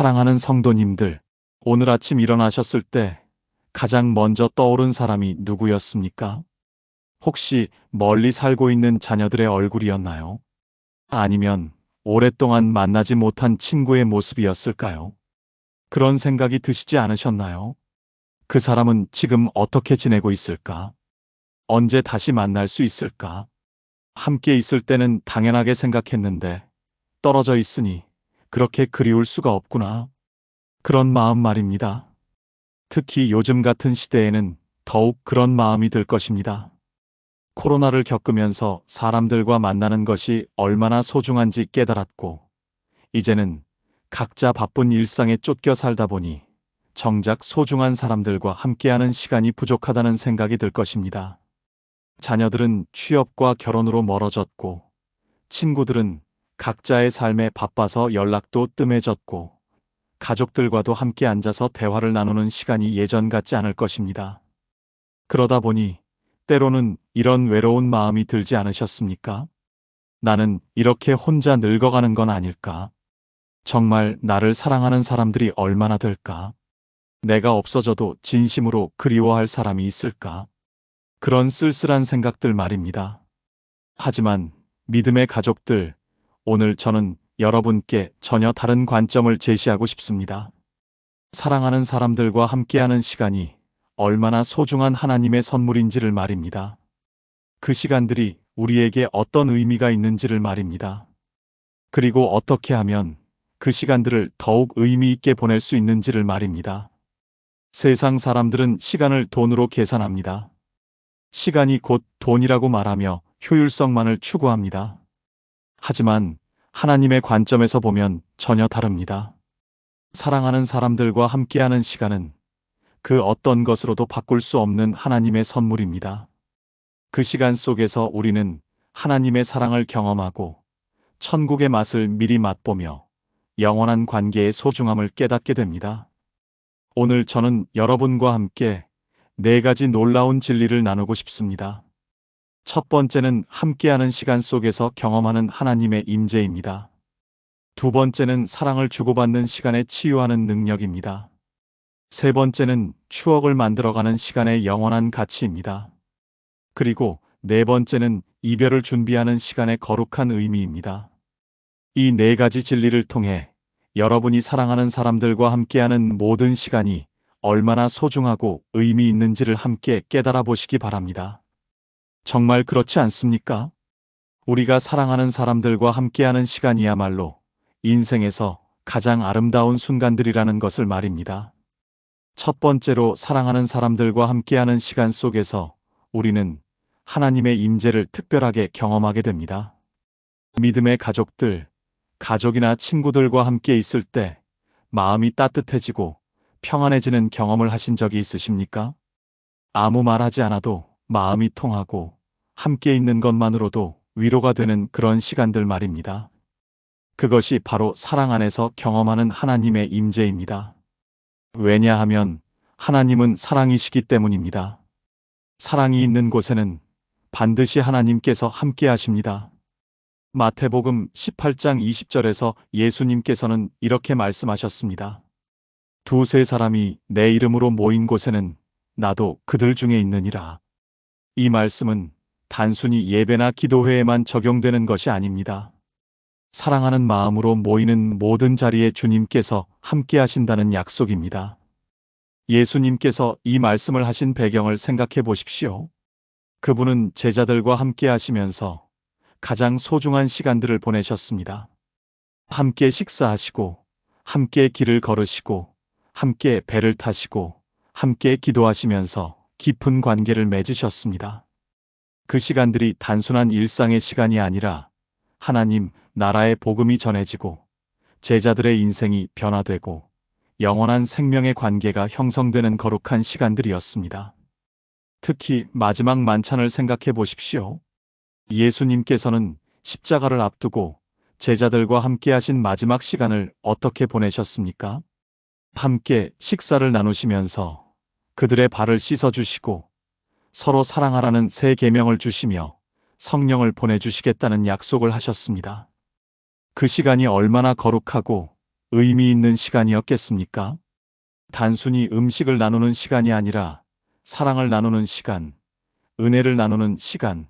사랑하는 성도님들, 오늘 아침 일어나셨을 때 가장 먼저 떠오른 사람이 누구였습니까? 혹시 멀리 살고 있는 자녀들의 얼굴이었나요? 아니면 오랫동안 만나지 못한 친구의 모습이었을까요? 그런 생각이 드시지 않으셨나요? 그 사람은 지금 어떻게 지내고 있을까? 언제 다시 만날 수 있을까? 함께 있을 때는 당연하게 생각했는데 떨어져 있으니 그렇게 그리울 수가 없구나. 그런 마음 말입니다. 특히 요즘 같은 시대에는 더욱 그런 마음이 들 것입니다. 코로나를 겪으면서 사람들과 만나는 것이 얼마나 소중한지 깨달았고, 이제는 각자 바쁜 일상에 쫓겨 살다 보니 정작 소중한 사람들과 함께하는 시간이 부족하다는 생각이 들 것입니다. 자녀들은 취업과 결혼으로 멀어졌고, 친구들은 각자의 삶에 바빠서 연락도 뜸해졌고, 가족들과도 함께 앉아서 대화를 나누는 시간이 예전 같지 않을 것입니다. 그러다 보니 때로는 이런 외로운 마음이 들지 않으셨습니까? 나는 이렇게 혼자 늙어가는 건 아닐까? 정말 나를 사랑하는 사람들이 얼마나 될까? 내가 없어져도 진심으로 그리워할 사람이 있을까? 그런 쓸쓸한 생각들 말입니다. 하지만 믿음의 가족들, 오늘 저는 여러분께 전혀 다른 관점을 제시하고 싶습니다. 사랑하는 사람들과 함께하는 시간이 얼마나 소중한 하나님의 선물인지를 말입니다. 그 시간들이 우리에게 어떤 의미가 있는지를 말입니다. 그리고 어떻게 하면 그 시간들을 더욱 의미 있게 보낼 수 있는지를 말입니다. 세상 사람들은 시간을 돈으로 계산합니다. 시간이 곧 돈이라고 말하며 효율성만을 추구합니다. 하지만 하나님의 관점에서 보면 전혀 다릅니다. 사랑하는 사람들과 함께하는 시간은 그 어떤 것으로도 바꿀 수 없는 하나님의 선물입니다. 그 시간 속에서 우리는 하나님의 사랑을 경험하고 천국의 맛을 미리 맛보며 영원한 관계의 소중함을 깨닫게 됩니다. 오늘 저는 여러분과 함께 네 가지 놀라운 진리를 나누고 싶습니다. 첫 번째는 함께하는 시간 속에서 경험하는 하나님의 임재입니다. 두 번째는 사랑을 주고받는 시간에 치유하는 능력입니다. 세 번째는 추억을 만들어가는 시간의 영원한 가치입니다. 그리고 네 번째는 이별을 준비하는 시간의 거룩한 의미입니다. 이 네 가지 진리를 통해 여러분이 사랑하는 사람들과 함께하는 모든 시간이 얼마나 소중하고 의미 있는지를 함께 깨달아 보시기 바랍니다. 정말 그렇지 않습니까? 우리가 사랑하는 사람들과 함께하는 시간이야말로 인생에서 가장 아름다운 순간들이라는 것을 말입니다. 첫 번째로 사랑하는 사람들과 함께하는 시간 속에서 우리는 하나님의 임재를 특별하게 경험하게 됩니다. 믿음의 가족들, 가족이나 친구들과 함께 있을 때 마음이 따뜻해지고 평안해지는 경험을 하신 적이 있으십니까? 아무 말하지 않아도 마음이 통하고 함께 있는 것만으로도 위로가 되는 그런 시간들 말입니다. 그것이 바로 사랑 안에서 경험하는 하나님의 임재입니다. 왜냐하면 하나님은 사랑이시기 때문입니다. 사랑이 있는 곳에는 반드시 하나님께서 함께 하십니다. 마태복음 18장 20절에서 예수님께서는 이렇게 말씀하셨습니다. 두세 사람이 내 이름으로 모인 곳에는 나도 그들 중에 있느니라. 이 말씀은 단순히 예배나 기도회에만 적용되는 것이 아닙니다. 사랑하는 마음으로 모이는 모든 자리에 주님께서 함께 하신다는 약속입니다. 예수님께서 이 말씀을 하신 배경을 생각해 보십시오. 그분은 제자들과 함께 하시면서 가장 소중한 시간들을 보내셨습니다. 함께 식사하시고, 함께 길을 걸으시고, 함께 배를 타시고, 함께 기도하시면서 깊은 관계를 맺으셨습니다. 그 시간들이 단순한 일상의 시간이 아니라 하나님 나라의 복음이 전해지고 제자들의 인생이 변화되고 영원한 생명의 관계가 형성되는 거룩한 시간들이었습니다. 특히 마지막 만찬을 생각해 보십시오. 예수님께서는 십자가를 앞두고 제자들과 함께 하신 마지막 시간을 어떻게 보내셨습니까? 함께 식사를 나누시면서 그들의 발을 씻어주시고 서로 사랑하라는 새 계명을 주시며 성령을 보내주시겠다는 약속을 하셨습니다. 그 시간이 얼마나 거룩하고 의미 있는 시간이었겠습니까? 단순히 음식을 나누는 시간이 아니라 사랑을 나누는 시간, 은혜를 나누는 시간,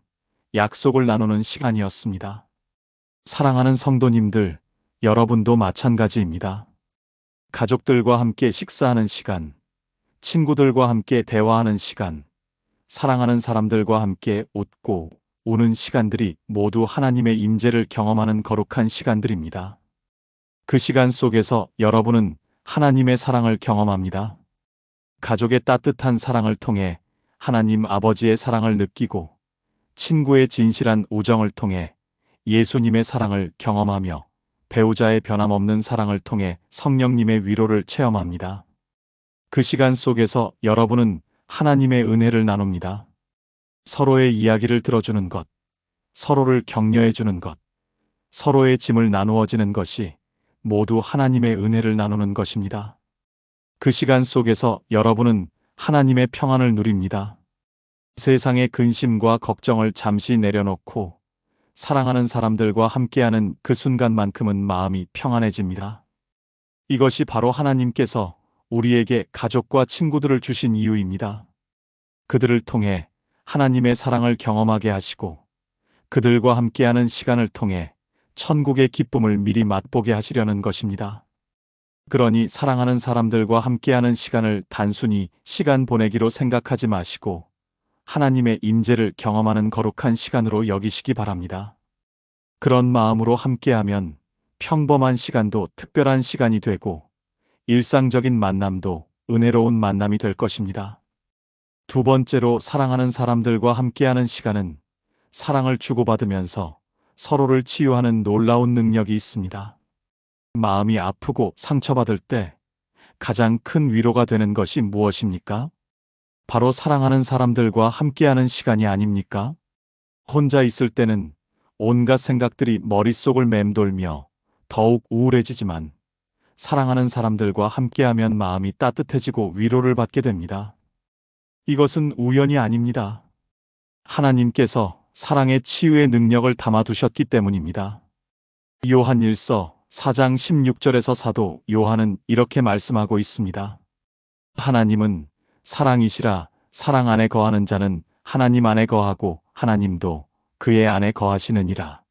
약속을 나누는 시간이었습니다. 사랑하는 성도님들, 여러분도 마찬가지입니다. 가족들과 함께 식사하는 시간, 친구들과 함께 대화하는 시간, 사랑하는 사람들과 함께 웃고 우는 시간들이 모두 하나님의 임재를 경험하는 거룩한 시간들입니다. 그 시간 속에서 여러분은 하나님의 사랑을 경험합니다. 가족의 따뜻한 사랑을 통해 하나님 아버지의 사랑을 느끼고 친구의 진실한 우정을 통해 예수님의 사랑을 경험하며 배우자의 변함없는 사랑을 통해 성령님의 위로를 체험합니다. 그 시간 속에서 여러분은 하나님의 은혜를 나눕니다. 서로의 이야기를 들어주는 것, 서로를 격려해 주는 것, 서로의 짐을 나누어지는 것이 모두 하나님의 은혜를 나누는 것입니다. 그 시간 속에서 여러분은 하나님의 평안을 누립니다. 세상의 근심과 걱정을 잠시 내려놓고 사랑하는 사람들과 함께하는 그 순간만큼은 마음이 평안해집니다. 이것이 바로 하나님께서 우리에게 가족과 친구들을 주신 이유입니다. 그들을 통해 하나님의 사랑을 경험하게 하시고 그들과 함께하는 시간을 통해 천국의 기쁨을 미리 맛보게 하시려는 것입니다. 그러니 사랑하는 사람들과 함께하는 시간을 단순히 시간 보내기로 생각하지 마시고 하나님의 임재를 경험하는 거룩한 시간으로 여기시기 바랍니다. 그런 마음으로 함께하면 평범한 시간도 특별한 시간이 되고 일상적인 만남도 은혜로운 만남이 될 것입니다. 두 번째로 사랑하는 사람들과 함께하는 시간은 사랑을 주고받으면서 서로를 치유하는 놀라운 능력이 있습니다. 마음이 아프고 상처받을 때 가장 큰 위로가 되는 것이 무엇입니까? 바로 사랑하는 사람들과 함께하는 시간이 아닙니까? 혼자 있을 때는 온갖 생각들이 머릿속을 맴돌며 더욱 우울해지지만 사랑하는 사람들과 함께하면 마음이 따뜻해지고 위로를 받게 됩니다. 이것은 우연이 아닙니다. 하나님께서 사랑의 치유의 능력을 담아두셨기 때문입니다. 요한 1서 4장 16절에서 사도 요한은 이렇게 말씀하고 있습니다. 하나님은 사랑이시라 사랑 안에 거하는 자는 하나님 안에 거하고 하나님도 그의 안에 거하시느니라.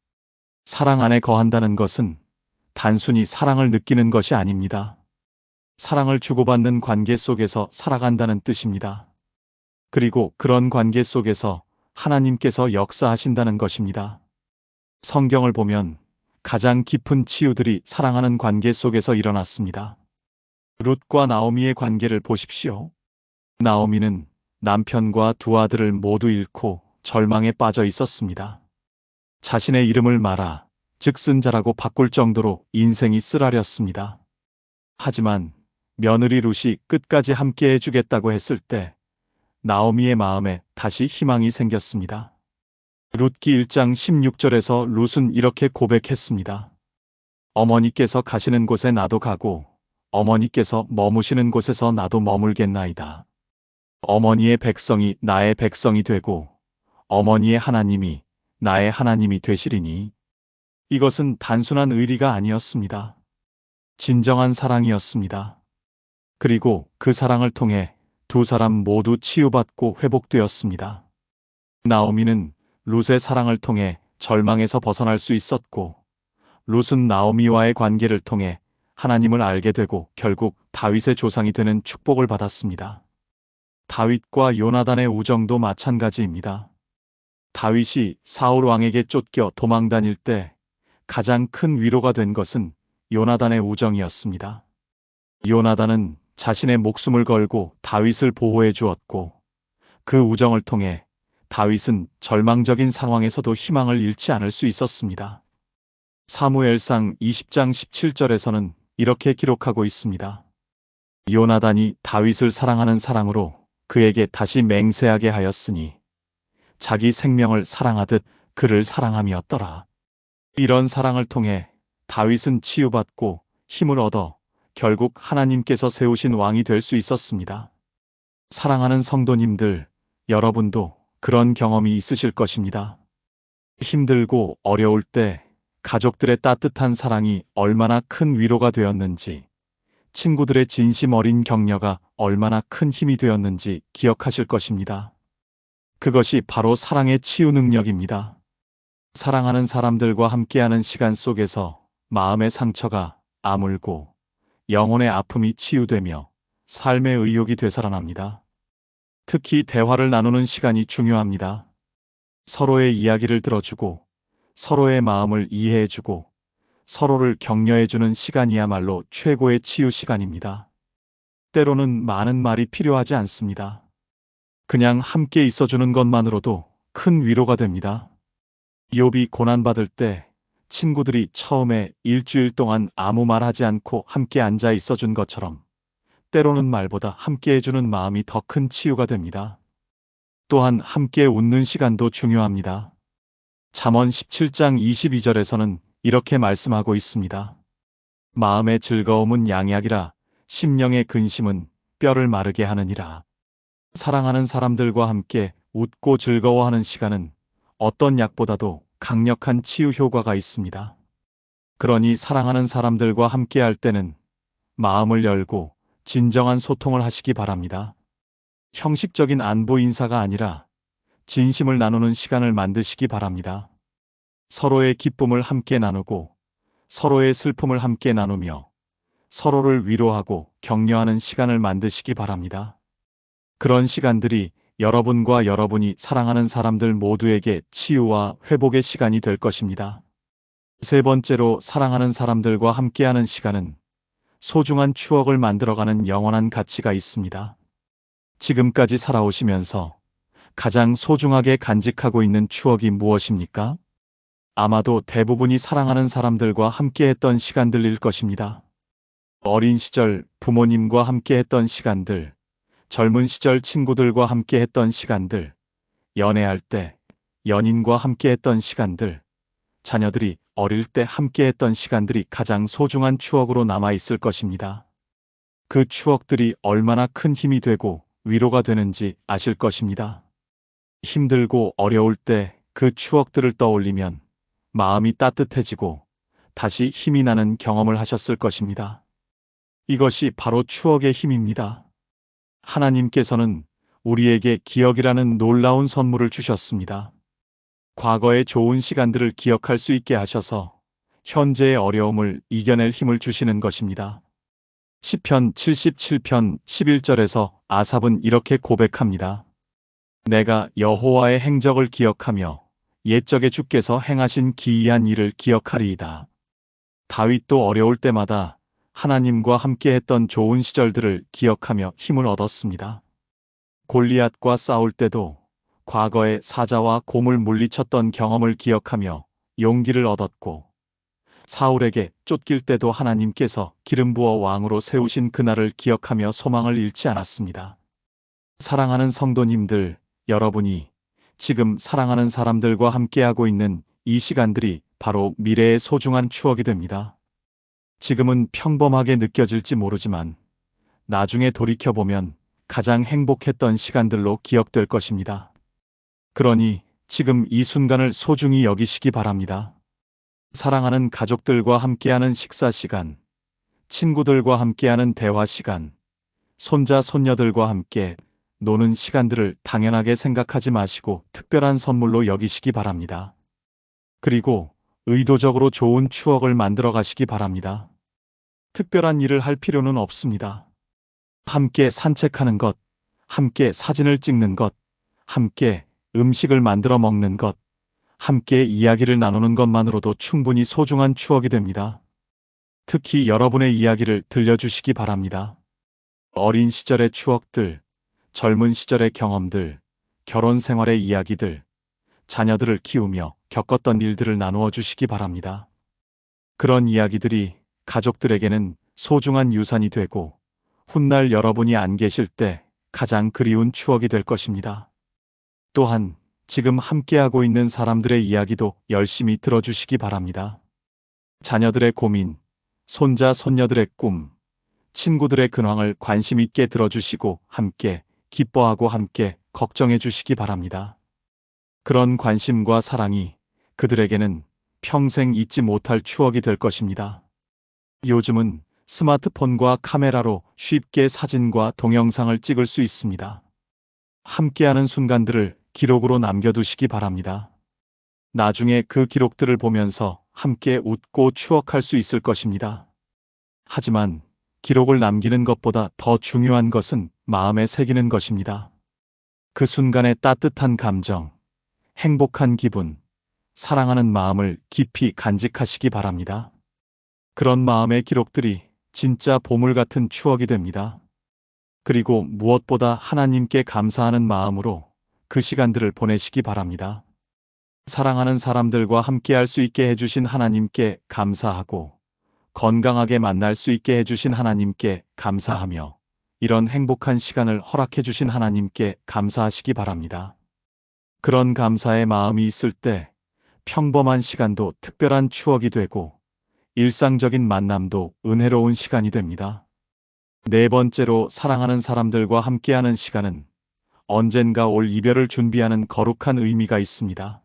사랑 안에 거한다는 것은 단순히 사랑을 느끼는 것이 아닙니다. 사랑을 주고받는 관계 속에서 살아간다는 뜻입니다. 그리고 그런 관계 속에서 하나님께서 역사하신다는 것입니다. 성경을 보면 가장 깊은 치유들이 사랑하는 관계 속에서 일어났습니다. 룻과 나오미의 관계를 보십시오. 나오미는 남편과 두 아들을 모두 잃고 절망에 빠져 있었습니다. 자신의 이름을 말아 즉슨 자라고 바꿀 정도로 인생이 쓰라렸습니다. 하지만 며느리 룻이 끝까지 함께 해주겠다고 했을 때 나오미의 마음에 다시 희망이 생겼습니다. 룻기 1장 16절에서 룻은 이렇게 고백했습니다. 어머니께서 가시는 곳에 나도 가고 어머니께서 머무시는 곳에서 나도 머물겠나이다. 어머니의 백성이 나의 백성이 되고 어머니의 하나님이 나의 하나님이 되시리니 이것은 단순한 의리가 아니었습니다. 진정한 사랑이었습니다. 그리고 그 사랑을 통해 두 사람 모두 치유받고 회복되었습니다. 나오미는 룻의 사랑을 통해 절망에서 벗어날 수 있었고, 룻은 나오미와의 관계를 통해 하나님을 알게 되고 결국 다윗의 조상이 되는 축복을 받았습니다. 다윗과 요나단의 우정도 마찬가지입니다. 다윗이 사울 왕에게 쫓겨 도망 다닐 때 가장 큰 위로가 된 것은 요나단의 우정이었습니다. 요나단은 자신의 목숨을 걸고 다윗을 보호해 주었고 그 우정을 통해 다윗은 절망적인 상황에서도 희망을 잃지 않을 수 있었습니다. 사무엘상 20장 17절에서는 이렇게 기록하고 있습니다. 요나단이 다윗을 사랑하는 사랑으로 그에게 다시 맹세하게 하였으니 자기 생명을 사랑하듯 그를 사랑함이었더라. 이런 사랑을 통해 다윗은 치유받고 힘을 얻어 결국 하나님께서 세우신 왕이 될 수 있었습니다. 사랑하는 성도님들, 여러분도 그런 경험이 있으실 것입니다. 힘들고 어려울 때 가족들의 따뜻한 사랑이 얼마나 큰 위로가 되었는지, 친구들의 진심 어린 격려가 얼마나 큰 힘이 되었는지 기억하실 것입니다. 그것이 바로 사랑의 치유 능력입니다. 사랑하는 사람들과 함께하는 시간 속에서 마음의 상처가 아물고 영혼의 아픔이 치유되며 삶의 의욕이 되살아납니다. 특히 대화를 나누는 시간이 중요합니다. 서로의 이야기를 들어주고 서로의 마음을 이해해주고 서로를 격려해주는 시간이야말로 최고의 치유 시간입니다. 때로는 많은 말이 필요하지 않습니다. 그냥 함께 있어주는 것만으로도 큰 위로가 됩니다. 욥이 고난받을 때 친구들이 처음에 일주일 동안 아무 말 하지 않고 함께 앉아 있어 준 것처럼 때로는 말보다 함께 해주는 마음이 더 큰 치유가 됩니다. 또한 함께 웃는 시간도 중요합니다. 잠언 17장 22절에서는 이렇게 말씀하고 있습니다. 마음의 즐거움은 양약이라 심령의 근심은 뼈를 마르게 하느니라. 사랑하는 사람들과 함께 웃고 즐거워하는 시간은 어떤 약보다도 강력한 치유 효과가 있습니다. 그러니 사랑하는 사람들과 함께 할 때는 마음을 열고 진정한 소통을 하시기 바랍니다. 형식적인 안부 인사가 아니라 진심을 나누는 시간을 만드시기 바랍니다. 서로의 기쁨을 함께 나누고 서로의 슬픔을 함께 나누며 서로를 위로하고 격려하는 시간을 만드시기 바랍니다. 그런 시간들이 여러분과 여러분이 사랑하는 사람들 모두에게 치유와 회복의 시간이 될 것입니다. 세 번째로 사랑하는 사람들과 함께하는 시간은 소중한 추억을 만들어가는 영원한 가치가 있습니다. 지금까지 살아오시면서 가장 소중하게 간직하고 있는 추억이 무엇입니까? 아마도 대부분이 사랑하는 사람들과 함께했던 시간들일 것입니다. 어린 시절 부모님과 함께했던 시간들, 젊은 시절 친구들과 함께 했던 시간들, 연애할 때 연인과 함께 했던 시간들, 자녀들이 어릴 때 함께 했던 시간들이 가장 소중한 추억으로 남아있을 것입니다. 그 추억들이 얼마나 큰 힘이 되고 위로가 되는지 아실 것입니다. 힘들고 어려울 때 그 추억들을 떠올리면 마음이 따뜻해지고 다시 힘이 나는 경험을 하셨을 것입니다. 이것이 바로 추억의 힘입니다. 하나님께서는 우리에게 기억이라는 놀라운 선물을 주셨습니다. 과거의 좋은 시간들을 기억할 수 있게 하셔서 현재의 어려움을 이겨낼 힘을 주시는 것입니다. 시편 77편 11절에서 아삽은 이렇게 고백합니다. 내가 여호와의 행적을 기억하며 옛적에 주께서 행하신 기이한 일을 기억하리이다. 다윗도 어려울 때마다 하나님과 함께 했던 좋은 시절들을 기억하며 힘을 얻었습니다. 골리앗과 싸울 때도 과거의 사자와 곰을 물리쳤던 경험을 기억하며 용기를 얻었고 사울에게 쫓길 때도 하나님께서 기름 부어 왕으로 세우신 그날을 기억하며 소망을 잃지 않았습니다. 사랑하는 성도님들, 여러분이 지금 사랑하는 사람들과 함께하고 있는 이 시간들이 바로 미래의 소중한 추억이 됩니다. 지금은 평범하게 느껴질지 모르지만 나중에 돌이켜보면 가장 행복했던 시간들로 기억될 것입니다. 그러니 지금 이 순간을 소중히 여기시기 바랍니다. 사랑하는 가족들과 함께하는 식사 시간, 친구들과 함께하는 대화 시간, 손자, 손녀들과 함께 노는 시간들을 당연하게 생각하지 마시고 특별한 선물로 여기시기 바랍니다. 그리고 의도적으로 좋은 추억을 만들어 가시기 바랍니다. 특별한 일을 할 필요는 없습니다. 함께 산책하는 것, 함께 사진을 찍는 것, 함께 음식을 만들어 먹는 것, 함께 이야기를 나누는 것만으로도 충분히 소중한 추억이 됩니다. 특히 여러분의 이야기를 들려주시기 바랍니다. 어린 시절의 추억들, 젊은 시절의 경험들, 결혼 생활의 이야기들, 자녀들을 키우며 겪었던 일들을 나누어 주시기 바랍니다. 그런 이야기들이 가족들에게는 소중한 유산이 되고 훗날 여러분이 안 계실 때 가장 그리운 추억이 될 것입니다. 또한 지금 함께하고 있는 사람들의 이야기도 열심히 들어주시기 바랍니다. 자녀들의 고민, 손자, 손녀들의 꿈, 친구들의 근황을 관심 있게 들어주시고 함께 기뻐하고 함께 걱정해 주시기 바랍니다. 그런 관심과 사랑이 그들에게는 평생 잊지 못할 추억이 될 것입니다. 요즘은 스마트폰과 카메라로 쉽게 사진과 동영상을 찍을 수 있습니다. 함께하는 순간들을 기록으로 남겨두시기 바랍니다. 나중에 그 기록들을 보면서 함께 웃고 추억할 수 있을 것입니다. 하지만 기록을 남기는 것보다 더 중요한 것은 마음에 새기는 것입니다. 그 순간의 따뜻한 감정, 행복한 기분, 사랑하는 마음을 깊이 간직하시기 바랍니다. 그런 마음의 기록들이 진짜 보물 같은 추억이 됩니다. 그리고 무엇보다 하나님께 감사하는 마음으로 그 시간들을 보내시기 바랍니다. 사랑하는 사람들과 함께 할 수 있게 해주신 하나님께 감사하고 건강하게 만날 수 있게 해주신 하나님께 감사하며 이런 행복한 시간을 허락해 주신 하나님께 감사하시기 바랍니다. 그런 감사의 마음이 있을 때 평범한 시간도 특별한 추억이 되고 일상적인 만남도 은혜로운 시간이 됩니다. 네 번째로 사랑하는 사람들과 함께하는 시간은 언젠가 올 이별을 준비하는 거룩한 의미가 있습니다.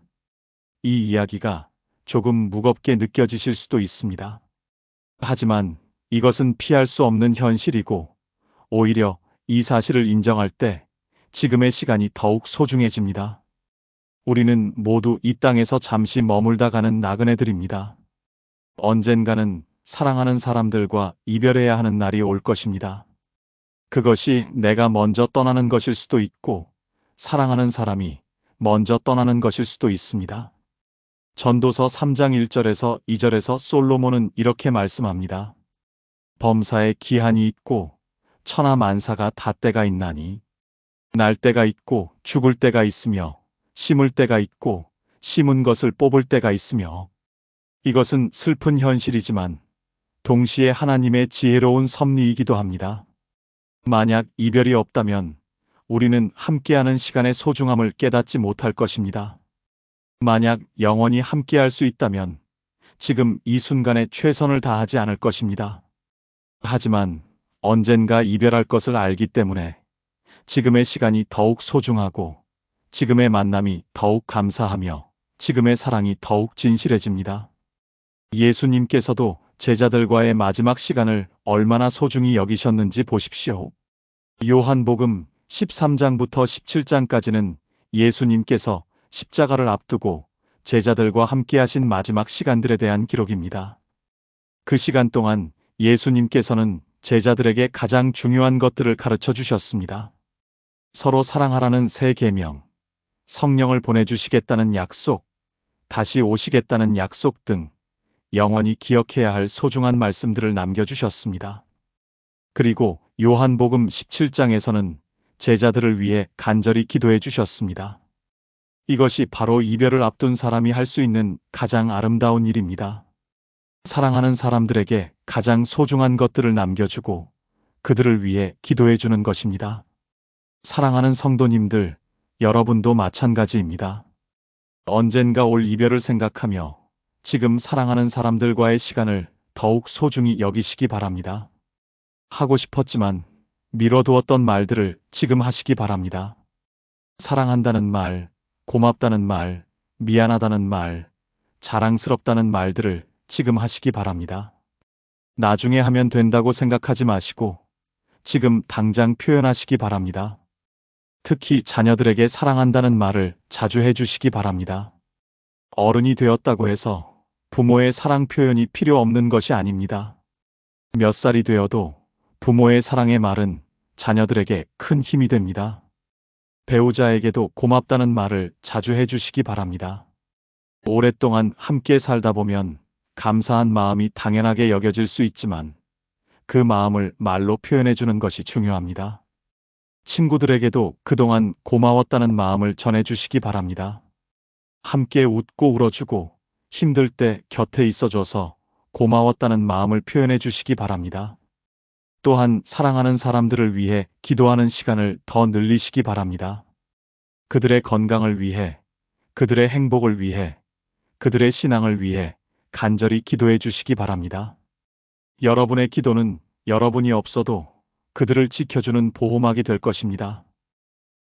이 이야기가 조금 무겁게 느껴지실 수도 있습니다. 하지만 이것은 피할 수 없는 현실이고 오히려 이 사실을 인정할 때 지금의 시간이 더욱 소중해집니다. 우리는 모두 이 땅에서 잠시 머물다 가는 나그네들입니다. 언젠가는 사랑하는 사람들과 이별해야 하는 날이 올 것입니다. 그것이 내가 먼저 떠나는 것일 수도 있고 사랑하는 사람이 먼저 떠나는 것일 수도 있습니다. 전도서 3장 1절에서 2절에서 솔로몬은 이렇게 말씀합니다. 범사에 기한이 있고 천하 만사가 다 때가 있나니 날 때가 있고 죽을 때가 있으며 심을 때가 있고 심은 것을 뽑을 때가 있으며 이것은 슬픈 현실이지만 동시에 하나님의 지혜로운 섭리이기도 합니다. 만약 이별이 없다면 우리는 함께하는 시간의 소중함을 깨닫지 못할 것입니다. 만약 영원히 함께할 수 있다면 지금 이 순간에 최선을 다하지 않을 것입니다. 하지만 언젠가 이별할 것을 알기 때문에 지금의 시간이 더욱 소중하고 지금의 만남이 더욱 감사하며 지금의 사랑이 더욱 진실해집니다. 예수님께서도 제자들과의 마지막 시간을 얼마나 소중히 여기셨는지 보십시오. 요한복음 13장부터 17장까지는 예수님께서 십자가를 앞두고 제자들과 함께 하신 마지막 시간들에 대한 기록입니다. 그 시간 동안 예수님께서는 제자들에게 가장 중요한 것들을 가르쳐 주셨습니다. 서로 사랑하라는 새 계명, 성령을 보내주시겠다는 약속, 다시 오시겠다는 약속 등 영원히 기억해야 할 소중한 말씀들을 남겨주셨습니다. 그리고 요한복음 17장에서는 제자들을 위해 간절히 기도해 주셨습니다. 이것이 바로 이별을 앞둔 사람이 할 수 있는 가장 아름다운 일입니다. 사랑하는 사람들에게 가장 소중한 것들을 남겨주고 그들을 위해 기도해 주는 것입니다. 사랑하는 성도님들, 여러분도 마찬가지입니다. 언젠가 올 이별을 생각하며 지금 사랑하는 사람들과의 시간을 더욱 소중히 여기시기 바랍니다. 하고 싶었지만 미뤄두었던 말들을 지금 하시기 바랍니다. 사랑한다는 말, 고맙다는 말, 미안하다는 말, 자랑스럽다는 말들을 지금 하시기 바랍니다. 나중에 하면 된다고 생각하지 마시고 지금 당장 표현하시기 바랍니다. 특히 자녀들에게 사랑한다는 말을 자주 해주시기 바랍니다. 어른이 되었다고 해서 부모의 사랑 표현이 필요 없는 것이 아닙니다. 몇 살이 되어도 부모의 사랑의 말은 자녀들에게 큰 힘이 됩니다. 배우자에게도 고맙다는 말을 자주 해주시기 바랍니다. 오랫동안 함께 살다 보면 감사한 마음이 당연하게 여겨질 수 있지만 그 마음을 말로 표현해주는 것이 중요합니다. 친구들에게도 그동안 고마웠다는 마음을 전해주시기 바랍니다. 함께 웃고 울어주고 힘들 때 곁에 있어줘서 고마웠다는 마음을 표현해 주시기 바랍니다. 또한 사랑하는 사람들을 위해 기도하는 시간을 더 늘리시기 바랍니다. 그들의 건강을 위해, 그들의 행복을 위해, 그들의 신앙을 위해 간절히 기도해 주시기 바랍니다. 여러분의 기도는 여러분이 없어도 그들을 지켜주는 보호막이 될 것입니다.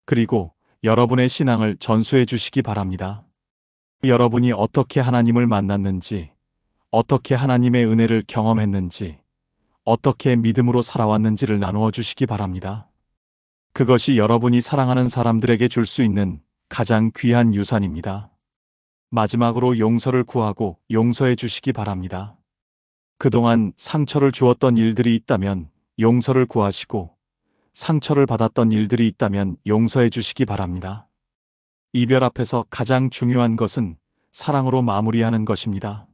그리고 여러분의 신앙을 전수해 주시기 바랍니다. 여러분이 어떻게 하나님을 만났는지, 어떻게 하나님의 은혜를 경험했는지, 어떻게 믿음으로 살아왔는지를 나누어 주시기 바랍니다. 그것이 여러분이 사랑하는 사람들에게 줄 수 있는 가장 귀한 유산입니다. 마지막으로 용서를 구하고 용서해 주시기 바랍니다. 그동안 상처를 주었던 일들이 있다면 용서를 구하시고 상처를 받았던 일들이 있다면 용서해 주시기 바랍니다. 이별 앞에서 가장 중요한 것은 사랑으로 마무리하는 것입니다.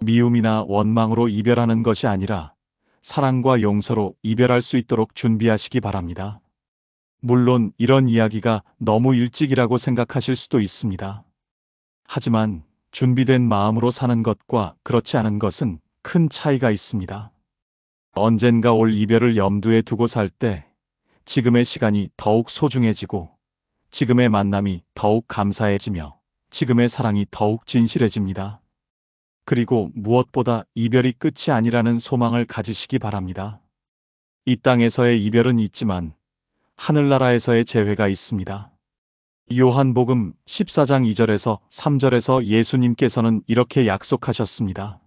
미움이나 원망으로 이별하는 것이 아니라 사랑과 용서로 이별할 수 있도록 준비하시기 바랍니다. 물론 이런 이야기가 너무 일찍이라고 생각하실 수도 있습니다. 하지만 준비된 마음으로 사는 것과 그렇지 않은 것은 큰 차이가 있습니다. 언젠가 올 이별을 염두에 두고 살 때 지금의 시간이 더욱 소중해지고 지금의 만남이 더욱 감사해지며 지금의 사랑이 더욱 진실해집니다. 그리고 무엇보다 이별이 끝이 아니라는 소망을 가지시기 바랍니다. 이 땅에서의 이별은 있지만 하늘나라에서의 재회가 있습니다. 요한복음 14장 2절에서 3절에서 예수님께서는 이렇게 약속하셨습니다.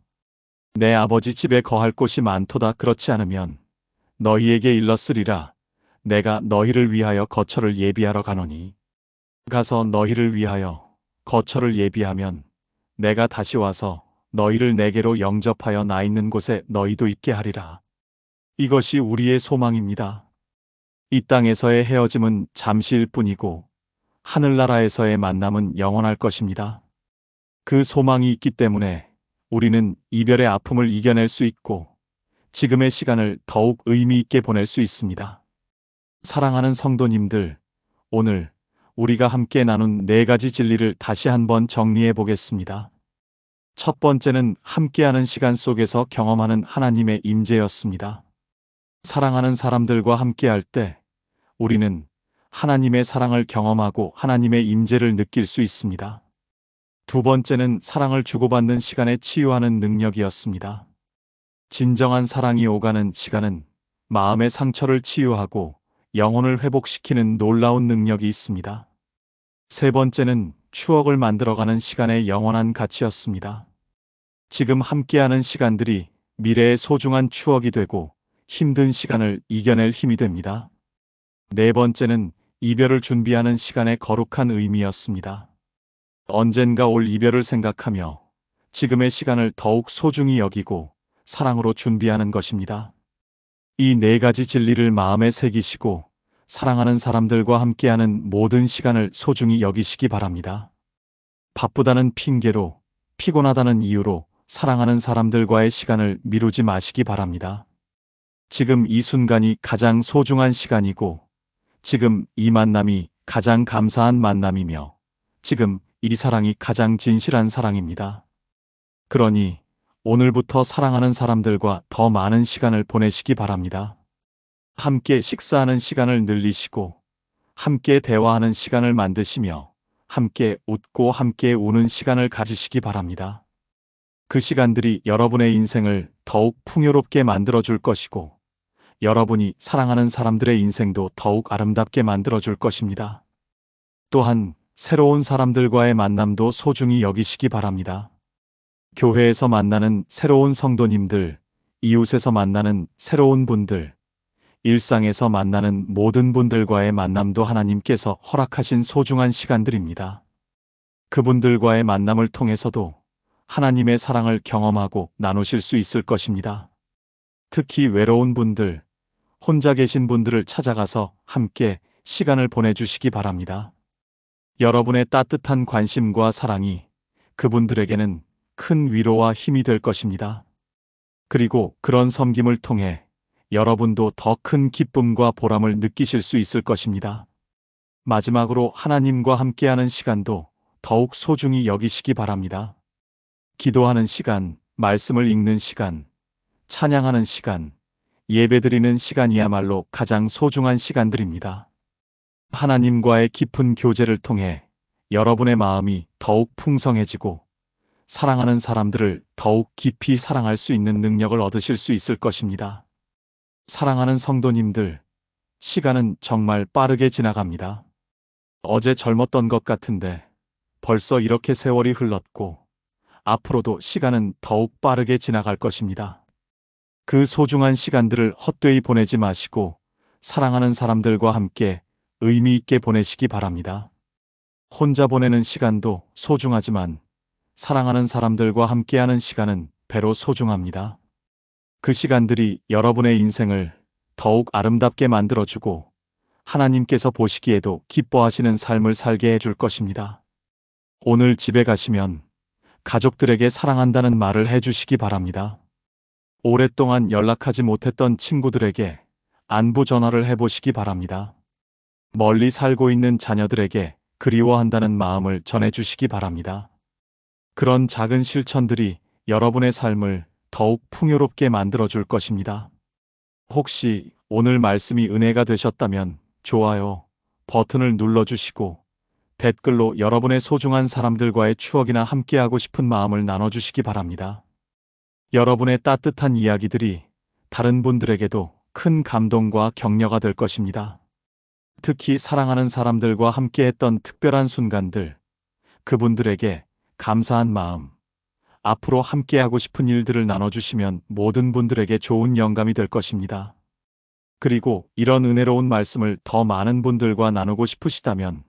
내 아버지 집에 거할 곳이 많도다 그렇지 않으면 너희에게 일렀으리라 내가 너희를 위하여 거처를 예비하러 가노니 가서 너희를 위하여 거처를 예비하면 내가 다시 와서 너희를 내게로 영접하여 나 있는 곳에 너희도 있게 하리라. 이것이 우리의 소망입니다. 이 땅에서의 헤어짐은 잠시일 뿐이고 하늘나라에서의 만남은 영원할 것입니다. 그 소망이 있기 때문에 우리는 이별의 아픔을 이겨낼 수 있고 지금의 시간을 더욱 의미 있게 보낼 수 있습니다. 사랑하는 성도님들, 오늘 우리가 함께 나눈 네 가지 진리를 다시 한번 정리해 보겠습니다. 첫 번째는 함께하는 시간 속에서 경험하는 하나님의 임재였습니다. 사랑하는 사람들과 함께할 때 우리는 하나님의 사랑을 경험하고 하나님의 임재를 느낄 수 있습니다. 두 번째는 사랑을 주고받는 시간에 치유하는 능력이었습니다. 진정한 사랑이 오가는 시간은 마음의 상처를 치유하고 영혼을 회복시키는 놀라운 능력이 있습니다. 세 번째는 추억을 만들어가는 시간의 영원한 가치였습니다. 지금 함께하는 시간들이 미래의 소중한 추억이 되고 힘든 시간을 이겨낼 힘이 됩니다. 네 번째는 이별을 준비하는 시간의 거룩한 의미였습니다. 언젠가 올 이별을 생각하며 지금의 시간을 더욱 소중히 여기고 사랑으로 준비하는 것입니다. 이 네 가지 진리를 마음에 새기시고 사랑하는 사람들과 함께하는 모든 시간을 소중히 여기시기 바랍니다. 바쁘다는 핑계로 피곤하다는 이유로 사랑하는 사람들과의 시간을 미루지 마시기 바랍니다. 지금 이 순간이 가장 소중한 시간이고 지금 이 만남이 가장 감사한 만남이며 지금 이 사랑이 가장 진실한 사랑입니다. 그러니 오늘부터 사랑하는 사람들과 더 많은 시간을 보내시기 바랍니다. 함께 식사하는 시간을 늘리시고 함께 대화하는 시간을 만드시며 함께 웃고 함께 우는 시간을 가지시기 바랍니다. 그 시간들이 여러분의 인생을 더욱 풍요롭게 만들어 줄 것이고 여러분이 사랑하는 사람들의 인생도 더욱 아름답게 만들어 줄 것입니다. 또한 새로운 사람들과의 만남도 소중히 여기시기 바랍니다. 교회에서 만나는 새로운 성도님들, 이웃에서 만나는 새로운 분들, 일상에서 만나는 모든 분들과의 만남도 하나님께서 허락하신 소중한 시간들입니다. 그분들과의 만남을 통해서도 하나님의 사랑을 경험하고 나누실 수 있을 것입니다. 특히 외로운 분들, 혼자 계신 분들을 찾아가서 함께 시간을 보내주시기 바랍니다. 여러분의 따뜻한 관심과 사랑이 그분들에게는 큰 위로와 힘이 될 것입니다. 그리고 그런 섬김을 통해 여러분도 더 큰 기쁨과 보람을 느끼실 수 있을 것입니다. 마지막으로 하나님과 함께하는 시간도 더욱 소중히 여기시기 바랍니다. 기도하는 시간, 말씀을 읽는 시간, 찬양하는 시간, 예배드리는 시간이야말로 가장 소중한 시간들입니다. 하나님과의 깊은 교제를 통해 여러분의 마음이 더욱 풍성해지고 사랑하는 사람들을 더욱 깊이 사랑할 수 있는 능력을 얻으실 수 있을 것입니다. 사랑하는 성도님들, 시간은 정말 빠르게 지나갑니다. 어제 젊었던 것 같은데 벌써 이렇게 세월이 흘렀고, 앞으로도 시간은 더욱 빠르게 지나갈 것입니다. 그 소중한 시간들을 헛되이 보내지 마시고, 사랑하는 사람들과 함께 의미 있게 보내시기 바랍니다. 혼자 보내는 시간도 소중하지만, 사랑하는 사람들과 함께하는 시간은 배로 소중합니다. 그 시간들이 여러분의 인생을 더욱 아름답게 만들어주고 하나님께서 보시기에도 기뻐하시는 삶을 살게 해줄 것입니다. 오늘 집에 가시면 가족들에게 사랑한다는 말을 해주시기 바랍니다. 오랫동안 연락하지 못했던 친구들에게 안부 전화를 해보시기 바랍니다. 멀리 살고 있는 자녀들에게 그리워한다는 마음을 전해주시기 바랍니다. 그런 작은 실천들이 여러분의 삶을 더욱 풍요롭게 만들어줄 것입니다. 혹시 오늘 말씀이 은혜가 되셨다면 좋아요 버튼을 눌러주시고 댓글로 여러분의 소중한 사람들과의 추억이나 함께하고 싶은 마음을 나눠주시기 바랍니다. 여러분의 따뜻한 이야기들이 다른 분들에게도 큰 감동과 격려가 될 것입니다. 특히 사랑하는 사람들과 함께했던 특별한 순간들, 그분들에게 감사한 마음, 앞으로 함께하고 싶은 일들을 나눠주시면 모든 분들에게 좋은 영감이 될 것입니다. 그리고 이런 은혜로운 말씀을 더 많은 분들과 나누고 싶으시다면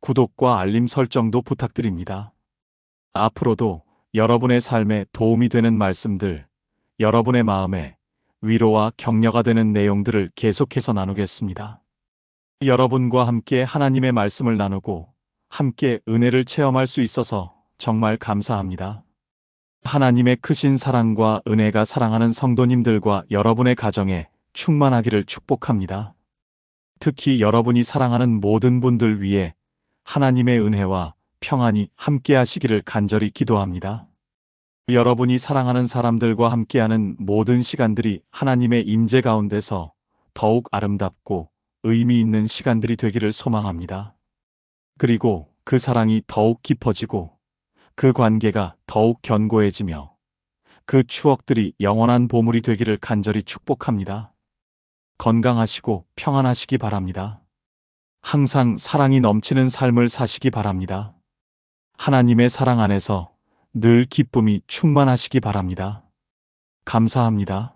구독과 알림 설정도 부탁드립니다. 앞으로도 여러분의 삶에 도움이 되는 말씀들, 여러분의 마음에 위로와 격려가 되는 내용들을 계속해서 나누겠습니다. 여러분과 함께 하나님의 말씀을 나누고 함께 은혜를 체험할 수 있어서 정말 감사합니다. 하나님의 크신 사랑과 은혜가 사랑하는 성도님들과 여러분의 가정에 충만하기를 축복합니다. 특히 여러분이 사랑하는 모든 분들 위해 하나님의 은혜와 평안이 함께 하시기를 간절히 기도합니다. 여러분이 사랑하는 사람들과 함께하는 모든 시간들이 하나님의 임재 가운데서 더욱 아름답고 의미 있는 시간들이 되기를 소망합니다. 그리고 그 사랑이 더욱 깊어지고 그 관계가 더욱 견고해지며 그 추억들이 영원한 보물이 되기를 간절히 축복합니다. 건강하시고 평안하시기 바랍니다. 항상 사랑이 넘치는 삶을 사시기 바랍니다. 하나님의 사랑 안에서 늘 기쁨이 충만하시기 바랍니다. 감사합니다.